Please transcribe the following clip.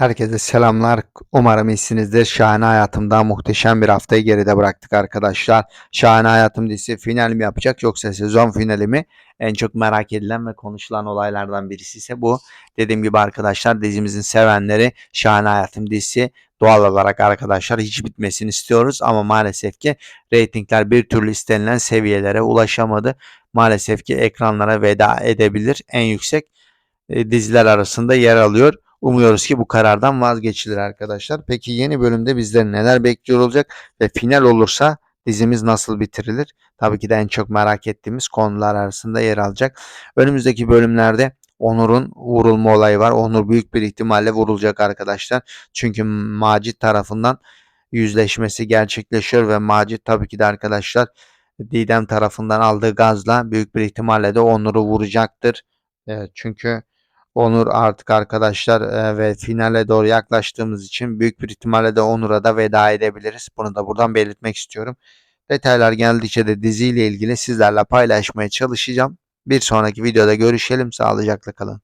Herkese selamlar. Umarım iyisinizdir. Şahane Hayatım'da muhteşem bir haftayı geride bıraktık arkadaşlar. Şahane Hayatım dizisi final mi yapacak yoksa sezon finali mi? En çok merak edilen ve konuşulan olaylardan birisi ise bu. Dediğim gibi arkadaşlar dizimizin sevenleri Şahane Hayatım dizisi doğal olarak arkadaşlar hiç bitmesini istiyoruz ama maalesef ki reytingler bir türlü istenilen seviyelere ulaşamadı. Maalesef ki ekranlara veda edebilir. En yüksek e, diziler arasında yer alıyor. Umuyoruz ki bu karardan vazgeçilir arkadaşlar. Peki yeni bölümde bizleri neler bekliyor olacak ve final olursa dizimiz nasıl bitirilir? Tabii ki de en çok merak ettiğimiz konular arasında yer alacak. Önümüzdeki bölümlerde Onur'un vurulma olayı var. Onur büyük bir ihtimalle vurulacak arkadaşlar. Çünkü Macit tarafından yüzleşmesi gerçekleşiyor ve Macit tabii ki de arkadaşlar Didem tarafından aldığı gazla büyük bir ihtimalle de Onur'u vuracaktır. Çünkü Onur artık arkadaşlar e, ve finale doğru yaklaştığımız için büyük bir ihtimalle de Onur'a da veda edebiliriz. Bunu da buradan belirtmek istiyorum. Detaylar geldikçe de diziyle ilgili sizlerle paylaşmaya çalışacağım. Bir sonraki videoda görüşelim. Sağlıcakla kalın.